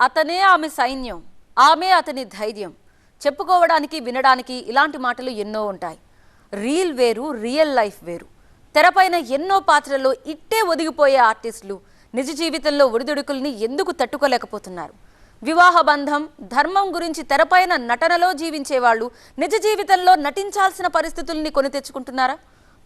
అతనే ఆమె సైన్యం ఆమె అతని ధైర్యం. చెప్పుకోవడానికి వినడానికి ఇలాంటి మాటలు ఎన్నో ఉంటాయి. రీల్ వేరు రియల్ లైఫ్ వేరు. తెరపైన ఎన్నో పాత్రల్లో ఇట్టే ఒదిగిపోయే ఆర్టిస్టులు నిజ జీవితంలో ఒడిదుడుకుల్ని ఎందుకు తట్టుకోలేకపోతున్నారు? వివాహ బంధం ధర్మం గురించి తెరపైన నటనలో జీవించే వాళ్ళు నిజ జీవితంలో నటించాల్సిన పరిస్థితుల్ని కొని తెచ్చుకుంటున్నారా?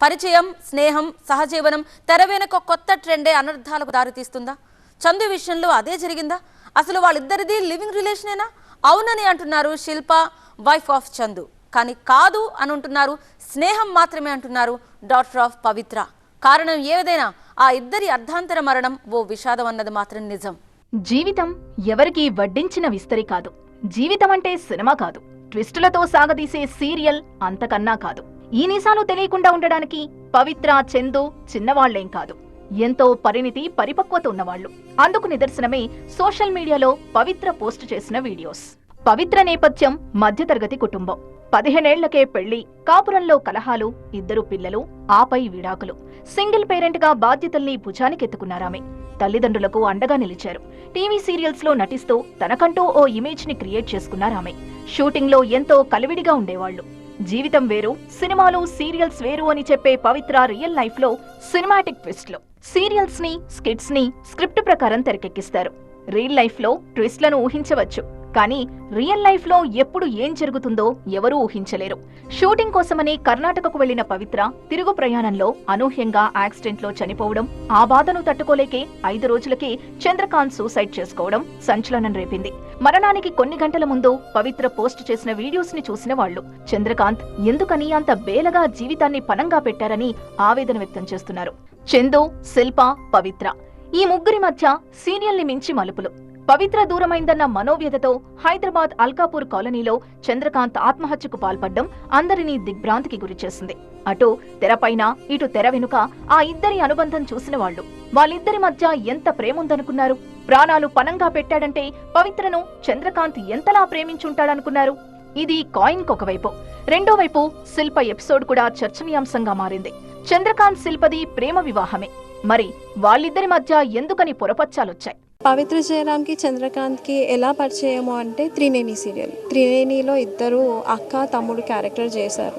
పరిచయం స్నేహం సహజీవనం తెర వెనుక కొత్త ట్రెండే అనర్థాలకు దారితీస్తుందా? చందు విషయంలో అదే జరిగిందా? అసలు వాళ్ళిద్దరిది లివింగ్ రిలేషనేనా? అవునని అంటున్నారు శిల్ప వైఫ్ ఆఫ్ చందు. కానీ కాదు అని అంటున్నారు స్నేహం మాత్రమే అంటున్నారు డాక్టర్ ఆఫ్ పవిత్ర. కారణం ఏదైనా ఆ ఇద్దరి అర్ధాంతర మరణం ఓ విషాదం అన్నది మాత్రం నిజం. జీవితం ఎవరికీ వడ్డించిన విస్తరి కాదు. జీవితం అంటే సినిమా కాదు. ట్విస్టులతో సాగదీసే సీరియల్ అంతకన్నా కాదు. ఈ నిజాలు తెలియకుండా ఉండడానికి పవిత్ర చందు చిన్నవాళ్ళేం కాదు. ఎంతో పరిణితి పరిపక్వత ఉన్నవాళ్ళు అందుకు నిదర్శనమే సోషల్ మీడియాలో పవిత్ర పోస్ట్ చేసిన వీడియోస్. పవిత్ర నేపథ్యం మధ్యతరగతి కుటుంబం. పదిహేనేళ్ళకే పెళ్ళి కాపురంలో కలహాలు ఇద్దరు పిల్లలు ఆపై విడాకులు. సింగిల్ పేరెంట్గా బాధ్యతల్ని భుజానికెత్తుకున్నారామె. తల్లిదండ్రులకు అండగా నిలిచారు. టీవీ సీరియల్స్లో నటిస్తూ తనకంటూ ఓ ఇమేజ్ని క్రియేట్ చేసుకున్నారామె. షూటింగ్లో ఎంతో కలివిడిగా ఉండేవాళ్ళు జీవితం వేరు సినిమాలు సీరియల్స్ వేరు అని చెప్పే పవిత్ర రియల్ లైఫ్లో సినిమాటిక్ ట్విస్ట్లో సీరియల్స్ని స్కిట్స్ని స్క్రిప్ట్ ప్రకారం తెరకెక్కిస్తారు. రియల్ లైఫ్లో ట్విస్ట్లను ఊహించవచ్చు. కానీ రియల్ లైఫ్లో ఎప్పుడు ఏం జరుగుతుందో ఎవరూ ఊహించలేరు. షూటింగ్ కోసమని కర్ణాటకకు వెళ్ళిన పవిత్ర తిరుగు ప్రయాణంలో అనూహ్యంగా యాక్సిడెంట్లో చనిపోవడం ఆ బాధను తట్టుకోలేకే ఐదు రోజులకే చంద్రకాంత్ సూసైడ్ చేసుకోవడం సంచలనం రేపింది. మరణానికి కొన్ని గంటల ముందు పవిత్ర పోస్ట్ చేసిన వీడియోస్ని చూసిన వాళ్ళు చంద్రకాంత్ ఎందుకని అంత బేలగా జీవితాన్ని పనంగా పెట్టారని ఆవేదన వ్యక్తం చేస్తున్నారు. చందు శిల్ప పవిత్ర ఈ ముగ్గురి మధ్య సీరియల్ని మించి మలుపులు. పవిత్ర దూరమైందన్న మనోవ్యతతో హైదరాబాద్ అల్కాపూర్ కాలనీలో చంద్రకాంత్ ఆత్మహత్యకు పాల్పడ్డం అందరినీ దిగ్భ్రాంతికి గురిచేసింది. అటు తెరపైన ఇటు తెర వెనుక ఆ ఇద్దరి అనుబంధం చూసిన వాళ్ళు. వాళ్ళిద్దరి మధ్య ఎంత ప్రేముందనుకున్నారు? ప్రాణాలు పనంగా పెట్టాడంటే పవిత్రను చంద్రకాంత్ ఎంతలా ప్రేమించుంటాడనుకున్నారు? ఇది కాయిన్ ఒకవైపు. రెండో వైపు శిల్ప ఎపిసోడ్ కూడా చర్చనీయాంశంగా మారింది. చంద్రకాంత్ శిల్పది ప్రేమ వివాహమే. మరి వాళ్ళిద్దరి మధ్య ఎందుకని పొరపచ్చాలొచ్చాయి? పవిత్ర జయరామ్కి చంద్రకాంత్కి ఎలా పరిచయము అంటే త్రినేని సీరియల్. త్రినేనిలో ఇద్దరు అక్క తమ్ముడు క్యారెక్టర్ చేశారు.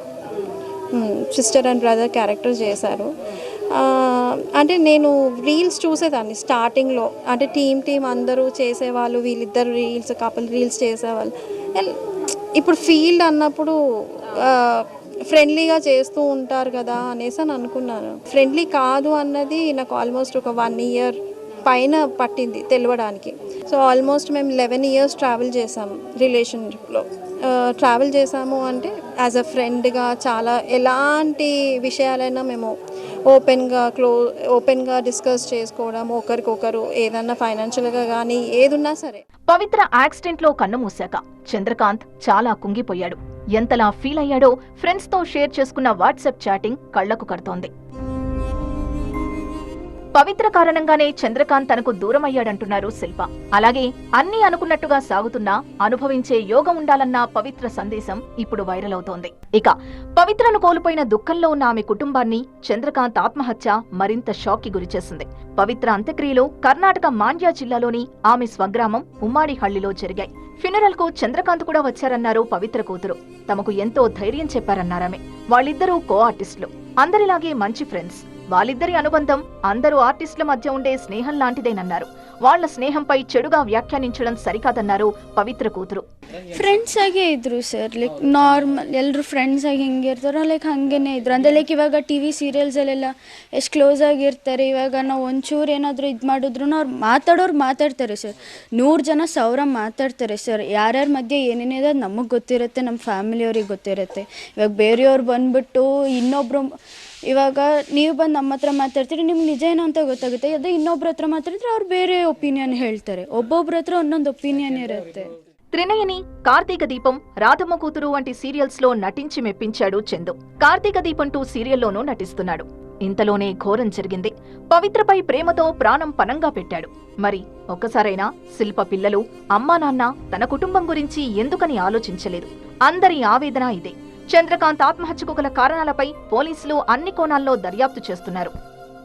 సిస్టర్ అండ్ బ్రదర్ క్యారెక్టర్ చేశారు. అంటే నేను రీల్స్ చూసేదాన్ని స్టార్టింగ్లో. అంటే టీమ్ టీం అందరూ చేసేవాళ్ళు వీళ్ళిద్దరు రీల్స్ కపుల్ రీల్స్ చేసేవాళ్ళు. ఇప్పుడు ఫీల్డ్ అన్నప్పుడు ఫ్రెండ్లీగా చేస్తూ ఉంటారు కదా అనేసి అని అనుకున్నాను. ఫ్రెండ్లీ కాదు అన్నది నాకు ఆల్మోస్ట్ ఒక వన్ ఇయర్ పైన పట్టింది తెలియడానికి సో ఆల్మోస్ట్ మేము లెవెన్ ఇయర్స్ ట్రావెల్ చేసాము రిలేషన్షిప్లో ట్రావెల్ చేసాము అంటే యాజ్ అ ఫ్రెండ్గా చాలా ఎలాంటి విషయాలైనా మేము ఓపెన్గా క్లో ఓపెన్గా డిస్కస్ చేసుకోవడం ఒకరికొకరు ఏదన్నా ఫైనాన్షియల్గా కానీ ఏదున్నా సరే. పవిత్ర యాక్సిడెంట్లో కన్ను మూసాక చంద్రకాంత్ చాలా కుంగిపోయాడు. ఎంతలా ఫీల్ అయ్యాడో ఫ్రెండ్స్తో షేర్ చేసుకున్న వాట్సాప్ చాటింగ్ కళ్ళకు కడుతోంది. పవిత్ర కారణంగానే చంద్రకాంత్ తనకు దూరమయ్యాడంటున్నారు శిల్ప. అలాగే అన్ని అనుకున్నట్టుగా సాగుతున్నా అనుభవించే యోగం ఉండాలన్న పవిత్ర సందేశం ఇప్పుడు వైరల్ అవుతోంది. ఇక పవిత్రను కోల్పోయిన దుఃఖంలో ఉన్న ఆమె కుటుంబాన్ని చంద్రకాంత్ ఆత్మహత్య మరింత షాక్కి గురిచేసింది. పవిత్ర అంత్యక్రియలు కర్ణాటక మాండ్యా జిల్లాలోని ఆమె స్వగ్రామం ఉమ్మాడిహళ్ళిలో జరిగాయి. ఫినరల్కు చంద్రకాంత్ కూడా వచ్చారన్నారు పవిత్ర కూతురు. తమకు ఎంతో ధైర్యం చెప్పారన్నారామె వాళ్ళిద్దరూ కో ఆర్టిస్టులు అందరిలాగే మంచి ఫ్రెండ్స్. వాళ్ళిద్దరి అనుబంధం అందరూ ఆర్టిస్టుల మధ్య ఉండే స్నేహం లాంటిదేనన్నారు వాళ్ళ స్నేహంపై చెడుగా వ్యాఖ్యానించడం సరికాదన్నారు పవిత్ర కూతురు ಫ್ರೆಂಡ್ಸ್ ಆಗೇ ಇದ್ರು ಸರ್ ಲೈಕ್ ನಾರ್ಮಲ್ ಎಲ್ಲರೂ ಫ್ರೆಂಡ್ಸ್ ಆಗಿ ಹೆಂಗೆ ಇರ್ತಾರೋ ಲೈಕ್ ಹಾಗೇನೆ ಇದ್ರು ಅಂದರೆ ಲೈಕ್ ಇವಾಗ ಟಿ ವಿ ಸೀರಿಯಲ್ಸಲ್ಲೆಲ್ಲ ಎಷ್ಟು ಕ್ಲೋಸ್ ಆಗಿರ್ತಾರೆ ಇವಾಗ ನಾವು ಒಂಚೂರು ಏನಾದರೂ ಇದು ಮಾಡಿದ್ರು ಅವ್ರು ಮಾತಾಡೋರು ಮಾತಾಡ್ತಾರೆ ಸರ್ ನೂರು ಜನ ಸಾವಿರ ಮಾತಾಡ್ತಾರೆ ಸರ್ ಯಾರ್ಯಾರ ಮಧ್ಯೆ ಏನೇನಿದೆ ಅದು ನಮಗೆ ಗೊತ್ತಿರುತ್ತೆ ನಮ್ಮ ಫ್ಯಾಮಿಲಿಯವ್ರಿಗೆ ಗೊತ್ತಿರುತ್ತೆ ಇವಾಗ ಬೇರೆಯವ್ರು ಬಂದ್ಬಿಟ್ಟು ಇನ್ನೊಬ್ರು ಇವಾಗ ನೀವು ಬಂದು ನಮ್ಮ ಹತ್ರ ಮಾತಾಡ್ತೀರಿ ನಿಮ್ಗೆ ನಿಜ ಏನೋ ಅಂತ ಗೊತ್ತಾಗುತ್ತೆ ಅದೇ ಇನ್ನೊಬ್ರ ಹತ್ರ ಮಾತಾಡಿದ್ರೆ ಅವ್ರು ಬೇರೆ ಒಪಿನಿಯನ್ ಹೇಳ್ತಾರೆ ಒಬ್ಬೊಬ್ರ ಹತ್ರ ಒಂದೊಂದು ಒಪಿನಿಯನ್ ಇರುತ್ತೆ త్రినయని కార్తీక దీపం రాధమ్మ కూతురు వంటి సీరియల్స్ లో నటించి మెప్పించాడు చందు కార్తీక దీపం టూ సీరియల్లోనూ నటిస్తున్నాడు ఇంతలోనే ఘోరం జరిగింది పవిత్రపై ప్రేమతో ప్రాణం పనంగా పెట్టాడు మరి ఒక్కసారైనా శిల్ప పిల్లలు అమ్మా నాన్న తన కుటుంబం గురించి ఎందుకని ఆలోచించలేదు అందరి ఆవేదన ఇదే చంద్రకాంత్ ఆత్మహత్యకు గల కారణాలపై పోలీసులు అన్ని కోణాల్లో దర్యాప్తు చేస్తున్నారు.